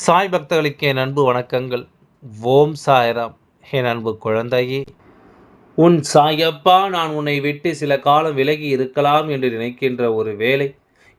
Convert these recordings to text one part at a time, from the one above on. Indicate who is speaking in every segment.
Speaker 1: சாய் பக்தர்களுக்கு என் அன்பு வணக்கங்கள். ஓம் சாய்ராம் என் அன்பு குழந்தையே. உன் சாயப்பா நான் உன்னை விட்டு சில காலம் விலகி இருக்கலாம் என்று நினைக்கின்ற ஒரு வேலை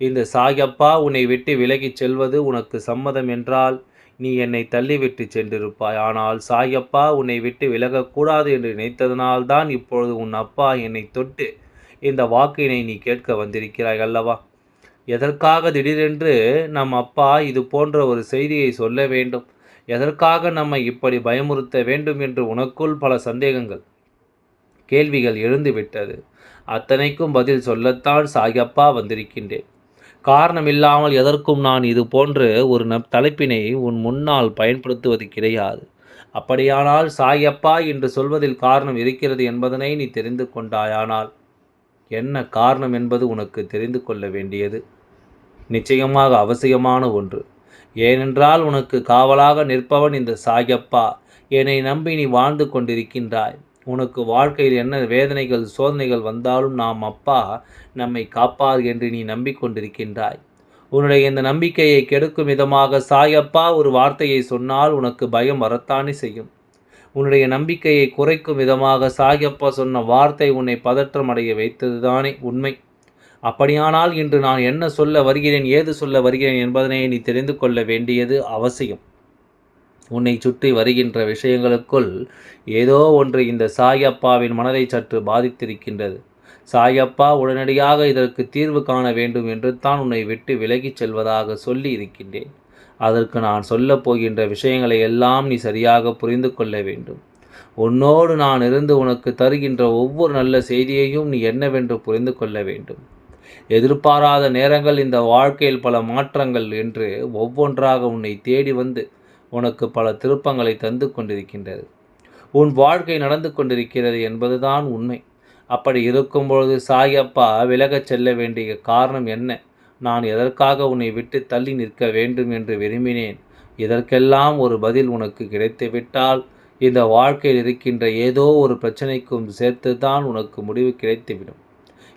Speaker 1: இந்த சாயப்பா உன்னை விட்டு விலகிச் செல்வது உனக்கு சம்மதம் என்றால் நீ என்னை தள்ளிவிட்டு சென்றிருப்பாய். ஆனால் சாயப்பா உன்னை விட்டு விலகக்கூடாது என்று நினைத்ததனால்தான் இப்பொழுது உன் அப்பா என்னை தொட்டு இந்த வாக்கினை நீ கேட்க வந்திருக்கிறாய் அல்லவா? எதற்காக திடீரென்று நம் அப்பா இது போன்ற ஒரு செய்தியை சொல்ல வேண்டும்? எதற்காக நம்மை இப்படி பயமுறுத்த வேண்டும் என்று உனக்குள் பல சந்தேகங்கள்? கேள்விகள் எழுந்துவிட்டது அத்தனைக்கும் பதில் சொல்லத்தான் சாயப்பா வந்திருக்கின்றேன். காரணமில்லாமல் எதற்கும் நான் இது போன்று ஒரு ந தலைப்பினை உன் முன்னால் பயன்படுத்துவது கிடையாது. அப்படியானால் சாயப்பா என்று சொல்வதில் காரணம் இருக்கிறது என்பதனை நீ தெரிந்து கொண்டாயானால் என்ன காரணம் என்பது உனக்கு தெரிந்து கொள்ள வேண்டியது? நிச்சயமாக அவசியமான ஒன்று. ஏனென்றால் உனக்கு காவலாக நிற்பவன் இந்த சாயப்பா. என்னை நம்பி நீ வாழ்ந்து கொண்டிருக்கின்றாய். உனக்கு வாழ்க்கையில் என்ன வேதனைகள் சோதனைகள் வந்தாலும் நாம் அப்பா நம்மை காப்பார் என்று நீ நம்பிக்கொண்டிருக்கின்றாய் உன்னுடைய இந்த நம்பிக்கையை கெடுக்கும் விதமாக சாயப்பா ஒரு வார்த்தையை சொன்னால் உனக்கு பயம் வரத்தானே செய்யும். உன்னுடைய நம்பிக்கையை குறைக்கும் விதமாக சாயப்பா சொன்ன வார்த்தை உன்னை பதற்றம் அடைய வைத்ததுதானே உண்மை. அப்படியானால் இன்று நான் என்ன சொல்ல வருகிறேன் ஏது சொல்ல வருகிறேன் என்பதனை நீ தெரிந்து கொள்ள வேண்டியது அவசியம். உன்னை சுற்றி வருகின்ற விஷயங்களுக்குள் ஏதோ ஒன்று இந்த சாயப்பாவின் மனதை சற்று பாதித்திருக்கின்றது. சாயப்பா உடனடியாக இதற்கு தீர்வு காண வேண்டும் என்று தான் உன்னை விட்டு விலகிச் செல்வதாக சொல்லி இருக்கின்றேன். அதற்கு நான் சொல்லப் போகின்ற விஷயங்களை எல்லாம் நீ சரியாக புரிந்து கொள்ள வேண்டும். உன்னோடு நான் இருந்து உனக்கு தருகின்ற ஒவ்வொரு நல்ல செய்தியையும் நீ என்னவென்று புரிந்து கொள்ள வேண்டும். எதிர்பாராத நேரங்கள் இந்த வாழ்க்கையில் பல மாற்றங்கள் என்று ஒவ்வொன்றாக உன்னை தேடி வந்து உனக்கு பல திருப்பங்களை தந்து கொண்டிருக்கின்றது. உன் வாழ்க்கை நடந்து கொண்டிருக்கிறது என்பதுதான் உண்மை. அப்படி இருக்கும் பொழுது சாயப்பா விலகச் செல்ல வேண்டிய காரணம் என்ன? நான் எதற்காக உன்னை விட்டு தள்ளி நிற்க வேண்டும் என்று விரும்பினேன்? இதற்கெல்லாம் ஒரு பதில் உனக்கு கிடைத்துவிட்டால் இந்த வாழ்க்கையில் இருக்கின்ற ஏதோ ஒரு பிரச்சனைக்கும் சேர்த்து தான் உனக்கு முடிவு கிடைத்துவிடும்.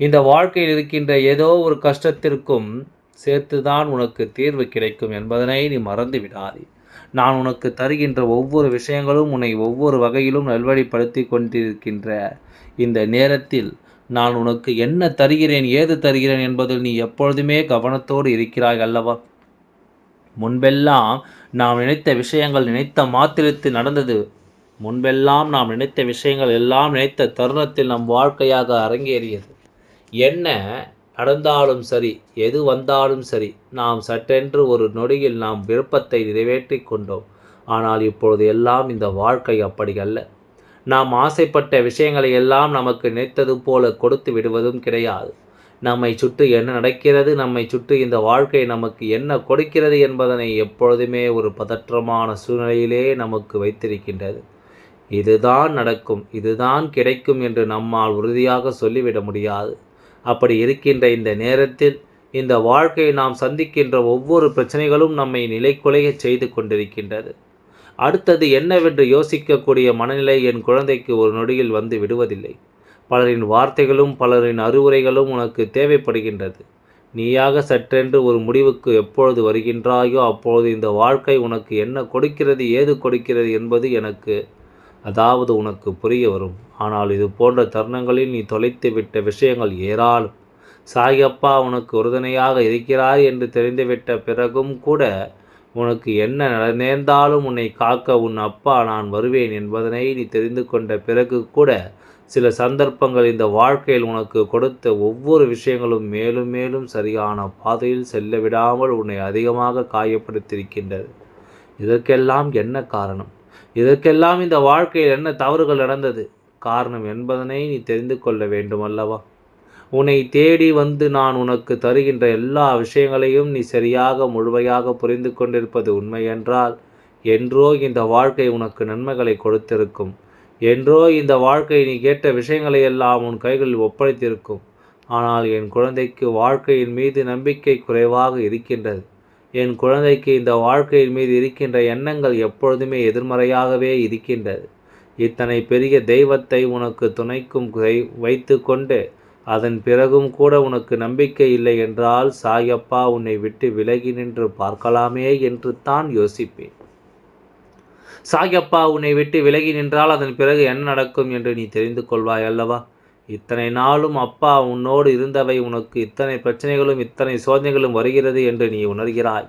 Speaker 1: இந்த வாழ்க்கையில் இருக்கின்ற ஏதோ ஒரு கஷ்டத்திற்கும் சேர்த்துதான் உனக்கு தீர்வு கிடைக்கும் என்பதனை நீ மறந்து விடாதே. நான் உனக்கு தருகின்ற ஒவ்வொரு விஷயங்களும் உன்னை ஒவ்வொரு வகையிலும் நல்வழிப்படுத்தி கொண்டிருக்கின்ற இந்த நேரத்தில் நான் உனக்கு என்ன தருகிறேன் ஏது தருகிறேன் என்பதில் நீ எப்பொழுதுமே கவனத்தோடு இருக்கிறாய் அல்லவா? முன்பெல்லாம் நாம் நினைத்த விஷயங்கள் நினைத்த மாத்திரத்தில் நடந்தது. முன்பெல்லாம் நாம் நினைத்த விஷயங்கள் எல்லாம் நினைத்த தருணத்தில் நம் வாழ்க்கையாக அரங்கேறியது. என்ன நடந்தாலும் சரி எது வந்தாலும் சரி நாம் சட்டென்று ஒரு நொடியில் நாம் விருப்பத்தை நிறைவேற்றி கொண்டோம். ஆனால் இப்பொழுது எல்லாம் இந்த வாழ்க்கை அப்படி அல்ல. நாம் ஆசைப்பட்ட விஷயங்களை எல்லாம் நமக்கு நினைத்தது போல கொடுத்து விடுவதும் கிடையாது. நம்மை சுற்றி என்ன நடக்கிறது நம்மை சுற்றி இந்த வாழ்க்கை நமக்கு என்ன கொடுக்கிறது என்பதனை எப்பொழுதுமே ஒரு பதற்றமான சூழ்நிலையிலே நமக்கு வைத்திருக்கின்றது. இதுதான் நடக்கும் இதுதான் கிடைக்கும் என்று நம்மால் உறுதியாக சொல்லிவிட முடியாது. அப்படி இருக்கின்ற இந்த நேரத்தில் இந்த வாழ்க்கையை நாம் சந்திக்கின்ற ஒவ்வொரு பிரச்சனைகளும் நம்மை நிலைக்குலைய செய்து கொண்டிருக்கின்றது. அடுத்தது என்னவென்று யோசிக்கக்கூடிய மனநிலை என் குழந்தைக்கு ஒரு நொடியில் வந்து விடுவதில்லை. பலரின் வார்த்தைகளும் பலரின் அறிவுரைகளும் உனக்கு தேவைப்படுகின்றது. நீயாக சற்றென்று ஒரு முடிவுக்கு எப்பொழுது வருகின்றாயோ அப்பொழுது இந்த வாழ்க்கை உனக்கு என்ன கொடுக்கிறது ஏது கொடுக்கிறது என்பது எனக்கு அதாவது உனக்கு புரிய வரும். ஆனால் இது போன்ற தருணங்களில் நீ தொலைத்து விட்ட விஷயங்கள் ஏராளம். சாயப்பா உனக்கு உறுதுணையாக இருக்கிறார் என்று தெரிந்துவிட்ட பிறகும் கூட உனக்கு என்ன நேர்ந்தாலும் உன்னை காக்க உன் அப்பா நான் வருவேன் என்பதனை நீ தெரிந்து கொண்ட பிறகு கூட சில சந்தர்ப்பங்கள் இந்த வாழ்க்கையில் உனக்கு கொடுத்த ஒவ்வொரு விஷயங்களும் மேலும் மேலும் சரியான பாதையில் செல்ல விடாமல் உன்னை அதிகமாக காயப்படுத்தியிருக்கின்றது. இதற்கெல்லாம் என்ன காரணம்? இதற்கெல்லாம் இந்த வாழ்க்கையில் என்ன தவறுகள் நடந்தது? காரணம் என்பதனை நீ தெரிந்து கொள்ள வேண்டும் அல்லவா உன்னை தேடி வந்து நான் உனக்கு தருகின்ற எல்லா விஷயங்களையும் நீ சரியாக முழுமையாக புரிந்து கொண்டிருப்பது உண்மை என்றால் என்றோ இந்த வாழ்க்கை உனக்கு நன்மைகளை கொடுத்திருக்கும். என்றோ இந்த வாழ்க்கை நீ கேட்ட விஷயங்களை எல்லாம் உன் கைகளில் ஒப்படைத்திருக்கும். ஆனால் என் குழந்தைக்கு வாழ்க்கையின் மீது நம்பிக்கை குறைவாக இருக்கின்றது. என் குழந்தைக்கு இந்த வாழ்க்கையின் மீது இருக்கின்ற எண்ணங்கள் எப்பொழுதுமே எதிர்மறையாகவே இருக்கின்றது. இத்தனை பெரிய தெய்வத்தை உனக்கு துணைக்கும் வைத்து கொண்டு அதன் பிறகும் கூட உனக்கு நம்பிக்கை இல்லை என்றால் சாயப்பா உன்னை விட்டு விலகி நின்று பார்க்கலாமே என்று தான் யோசிப்பேன். சாயப்பா உன்னை விட்டு விலகி நின்றால் அதன் பிறகு என்ன நடக்கும் என்று நீ தெரிந்து கொள்வாய் அல்லவா? இத்தனை நாளும் அப்பா உன்னோடு இருந்தவை உனக்கு இத்தனை பிரச்சனைகளும் இத்தனை சோதனைகளும் வருகிறது என்று நீ உணர்கிறாய்.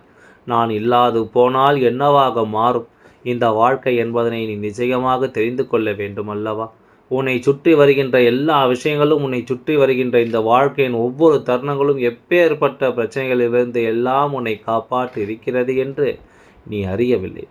Speaker 1: நான் இல்லாது போனால் என்னவாக மாறும்? இந்த வாழ்க்கை என்பதனை நீ நிச்சயமாக தெரிந்து கொள்ள வேண்டும் அல்லவா உன்னை சுற்றி வருகின்ற எல்லா விஷயங்களும் உன்னை சுற்றி வருகின்ற இந்த வாழ்க்கையின் ஒவ்வொரு தருணங்களும் எப்பேற்பட்ட பிரச்சனைகளிலிருந்து எல்லாம் உன்னை காப்பாற்றி இருக்கிறது என்று நீ அறியவில்லை.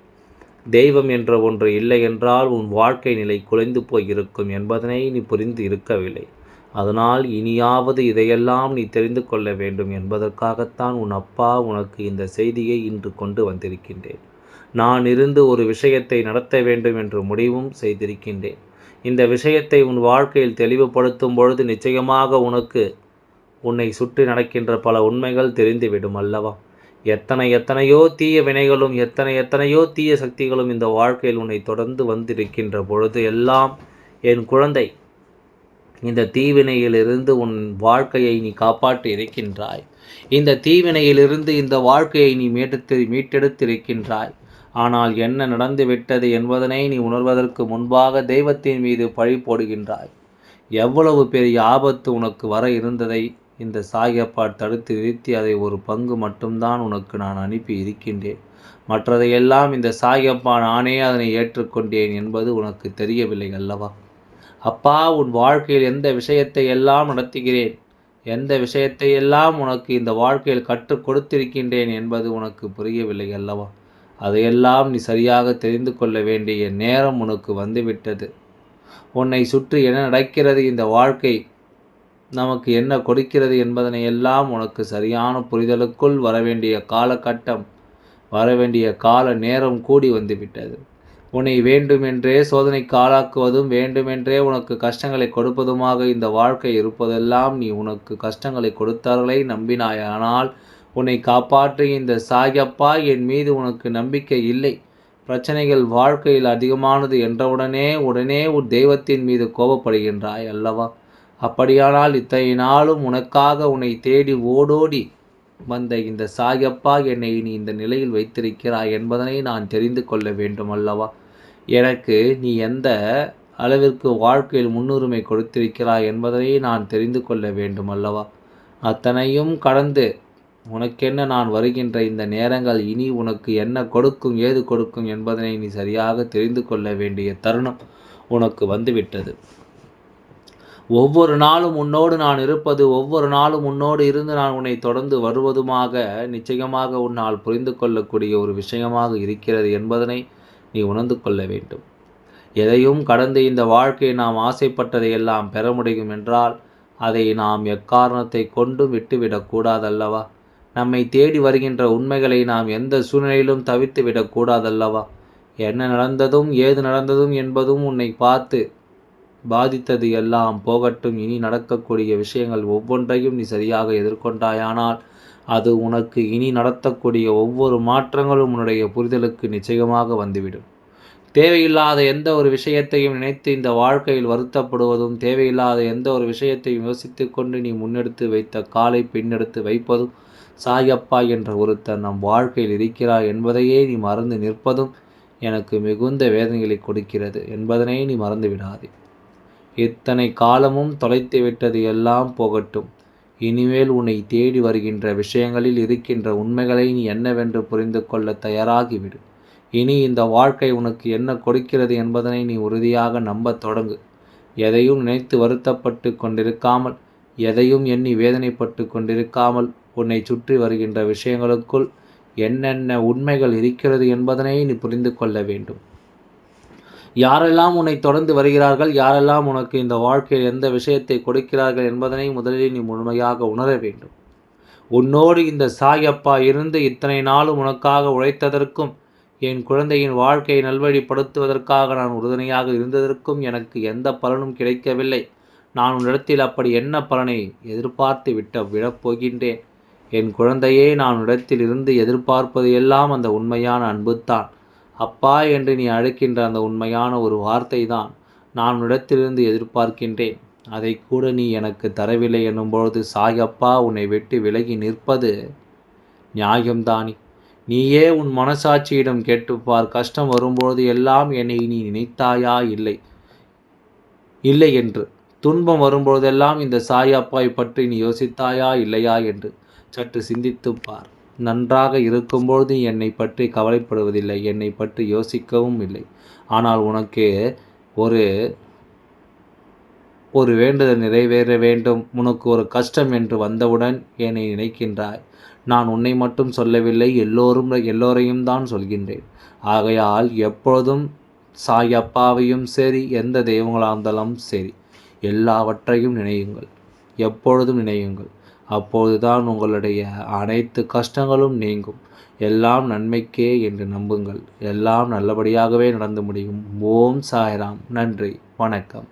Speaker 1: தெய்வம் என்ற ஒன்று இல்லை என்றால் உன் வாழ்க்கை நிலை குலைந்து போயிருக்கும் என்பதனை நீ புரிந்து இருக்கவில்லை. அதனால் இனியாவது இதையெல்லாம் நீ தெரிந்து கொள்ள வேண்டும் என்பதற்காகத்தான் உன் அப்பா உனக்கு இந்த செய்தியை இன்று கொண்டு வந்திருக்கின்றேன். நான் இருந்து ஒரு விஷயத்தை நடத்த வேண்டும் என்று முடிவும் செய்திருக்கின்றேன். இந்த விஷயத்தை உன் வாழ்க்கையில் தெளிவுபடுத்தும் பொழுது நிச்சயமாக உனக்கு உன்னை சுற்றி நடக்கின்ற பல உண்மைகள் தெரிந்துவிடும் அல்லவா? எத்தனை எத்தனையோ தீய வினைகளும் எத்தனை எத்தனையோ தீய சக்திகளும் இந்த வாழ்க்கையில் உன்னை தொடர்ந்து வந்திருக்கின்ற பொழுது எல்லாம் என் குழந்தை இந்த தீவினையிலிருந்து உன் வாழ்க்கையை நீ காப்பாற்றி இருக்கின்றாய். இந்த தீவினையிலிருந்து இந்த வாழ்க்கையை நீ மீட்டெடுத்து மீட்டெடுத்திருக்கின்றாய். ஆனால் என்ன நடந்து விட்டது என்பதனை நீ உணர்வதற்கு முன்பாக தெய்வத்தின் மீது பழி போடுகின்றாய். எவ்வளவு பெரிய ஆபத்து உனக்கு வர இருந்ததை இந்த சாயப்பா தடுத்து நிறுத்தி அதை ஒரு பங்கு மட்டும்தான் உனக்கு நான் அனுப்பி இருக்கின்றேன். மற்றதையெல்லாம் இந்த சாயப்பா நானே அதனை ஏற்றுக்கொண்டேன் என்பது உனக்கு தெரியவில்லை அல்லவா? அப்பா உன் வாழ்க்கையில் எந்த விஷயத்தை எல்லாம் நடத்துகிறேன்? எந்த விஷயத்தை எல்லாம் உனக்கு இந்த வாழ்க்கையில் கற்றுக் கொடுத்திருக்கின்றேன் என்பது உனக்கு புரியவில்லை அல்லவா? அதையெல்லாம் நீ சரியாக தெரிந்து கொள்ள வேண்டிய நேரம் உனக்கு வந்துவிட்டது. உன்னை சுற்றி என்ன நடக்கிறது இந்த வாழ்க்கை? நமக்கு என்ன கொடுக்கிறது என்பதனை எல்லாம் உனக்கு சரியான புரிதலுக்குள் வரவேண்டிய காலகட்டம் வரவேண்டிய கால நேரம் கூடி வந்துவிட்டது. உன்னை வேண்டுமென்றே சோதனைக்கு ஆளாக்குவதும் வேண்டுமென்றே உனக்கு கஷ்டங்களை கொடுப்பதுமாக இந்த வாழ்க்கை இருப்பதெல்லாம் நீ உனக்கு கஷ்டங்களை கொடுத்தார்களை நம்பினாயானால் உன்னை காப்பாற்று இந்த சாயப்பா என் மீது உனக்கு நம்பிக்கை இல்லை. பிரச்சனைகள் வாழ்க்கையில் அதிகமானது என்றவுடனே உடனே உன் தெய்வத்தின் மீது கோபப்படுகின்றாய் அல்லவா? அப்படியானால் இத்தனை நாளும் உனக்காக உன்னை தேடி ஓடோடி வந்த இந்த சாயப்பா என்னை நீ இந்த நிலையில் வைத்திருக்கிறாய் என்பதனை நான் தெரிந்து கொள்ள வேண்டும் அல்லவா? எனக்கு நீ எந்த அளவிற்கு வாழ்க்கையில் முன்னுரிமை கொடுத்திருக்கிறாய் என்பதனை நான் தெரிந்து கொள்ள வேண்டும் அல்லவா? அத்தனையும் கடந்து உனக்கென்ன நான் வருகின்ற இந்த நேரங்கள்? இனி உனக்கு என்ன கொடுக்கும் ஏது கொடுக்கும் என்பதனை நீ சரியாக தெரிந்து கொள்ள வேண்டிய தருணம் உனக்கு வந்துவிட்டது. ஒவ்வொரு நாளும் உன்னோடு நான் இருப்பது ஒவ்வொரு நாளும் உன்னோடு இருந்து நான் உன்னை தொடர்ந்து வருவதுமாக நிச்சயமாக உன்னால் புரிந்து கொள்ளக்கூடிய ஒரு விஷயமாக இருக்கிறது என்பதனை நீ உணர்ந்து கொள்ள வேண்டும். எதையும் கடந்து இந்த வாழ்க்கையை நாம் ஆசைப்பட்டதையெல்லாம் பெற முடியும் என்றால் அதை நாம் எக்காரணத்தை கொண்டும் விட்டுவிடக்கூடாதல்லவா நம்மை தேடி வருகின்ற உண்மைகளை நாம் எந்த சூழ்நிலையிலும் தவித்து விடக்கூடாதல்லவா என்ன நடந்ததும் ஏது நடந்ததும் என்பதும் உன்னை பார்த்து பாதித்தது எல்லாம் போகட்டும். இனி நடக்கக்கூடிய விஷயங்கள் ஒவ்வொன்றையும் நீ சரியாக எதிர்கொண்டாயானால் அது உனக்கு இனி நடத்தக்கூடிய ஒவ்வொரு மாற்றங்களும் உன்னுடைய புரிதலுக்கு நிச்சயமாக வந்துவிடும். தேவையில்லாத எந்த ஒரு விஷயத்தையும் நினைத்து இந்த வாழ்க்கையில் வருத்தப்படுவதும் தேவையில்லாத எந்த ஒரு விஷயத்தையும் யோசித்து கொண்டு நீ முன்னெடுத்து வைத்த காலை பின்னெடுத்து வைப்பதும் சாயப்பா என்ற ஒருத்தர் நம் வாழ்க்கையில் இருக்கிறார் என்பதையே நீ மறந்து நிற்பதும் எனக்கு மிகுந்த வேதனைகளை கொடுக்கிறது என்பதனை நீ மறந்து விடாதே. இத்தனை காலமும் தொலைத்து விட்டது எல்லாம் போகட்டும். இனிமேல் உன்னை தேடி வருகின்ற விஷயங்களில் இருக்கின்ற உண்மைகளை நீ என்னவென்று புரிந்து கொள்ள தயாராகிவிடு. இனி இந்த வாழ்க்கை உனக்கு என்ன கொடுக்கிறது என்பதனை நீ உறுதியாக நம்பத் தொடங்கு. எதையும் நினைத்து வருத்தப்பட்டு கொண்டிருக்காமல் எதையும் எண்ணி வேதனைப்பட்டு கொண்டிருக்காமல் உன்னை சுற்றி வருகின்ற விஷயங்களுக்குள் என்னென்ன உண்மைகள் இருக்கிறது என்பதனை நீ புரிந்து கொள்ள வேண்டும். யாரெல்லாம் உன்னை தொடர்ந்து வருகிறார்கள் யாரெல்லாம் உனக்கு இந்த வாழ்க்கையில் எந்த விஷயத்தை கொடுக்கிறார்கள் என்பதனை முதலில் நீ முழுமையாக உணர வேண்டும். உன்னோடு இந்த சாயப்பா இருந்து இத்தனை நாளும் உனக்காக உழைத்ததற்கும் என் குழந்தையின் வாழ்க்கையை நல்வழிப்படுத்துவதற்காக நான் உறுதுணையாக இருந்ததற்கும் எனக்கு எந்த பலனும் கிடைக்கவில்லை. நான் உன்னிடத்தில் அப்படி என்ன பலனை எதிர்பார்த்து விட்ட போகின்றேன் என் குழந்தையே நான் உன்னிடத்தில் இருந்து எதிர்பார்ப்பது எல்லாம் அந்த உண்மையான அன்புத்தான் அப்பா என்று நீ அழைக்கின்ற அந்த உண்மையான ஒரு வார்த்தை தான் நான் உன்னிடத்திலிருந்து எதிர்பார்க்கின்றேன். அதை கூட நீ எனக்கு தரவில்லை எனும்பொழுது சாயப்பா உன்னை விட்டு விலகி நிற்பது நியாயம்தானே? நீயே உன் மனசாட்சியிடம் கேட்டுப்பார். கஷ்டம் வரும்பொழுது எல்லாம் என்னை நீ நினைத்தாயா? இல்லை. இல்லை என்று துன்பம் வரும்பொழுதெல்லாம் இந்த சாயப்பாவை பற்றி நீ யோசித்தாயா இல்லையா என்று சற்று சிந்தித்துப்பார் நன்றாக இருக்கும்பொழுது என்னை பற்றி கவலைப்படுவதில்லை என்னை பற்றி யோசிக்கவும் இல்லை. ஆனால் உனக்கு ஒரு ஒரு வேண்டுதல் நிறைவேற வேண்டும். உனக்கு ஒரு கஷ்டம் என்று வந்தவுடன் என்னை நினைக்கின்றாய். நான் உன்னை மட்டும் சொல்லவில்லை எல்லோரும் எல்லோரையும் தான் சொல்கின்றேன். ஆகையால் எப்பொழுதும் சாய் அப்பாவையும் சரி எந்த தெய்வங்களாக இருந்தாலும் சரி எல்லாவற்றையும் நினையுங்கள். எப்பொழுதும் நினையுங்கள். அப்போதுதான் உங்களுடைய அனைத்து கஷ்டங்களும் நீங்கும். எல்லாம் நன்மைக்கே என்று நம்புங்கள். எல்லாம் நல்லபடியாகவே நடந்து முடியும். ஓம் சாய்ராம். நன்றி. வணக்கம்.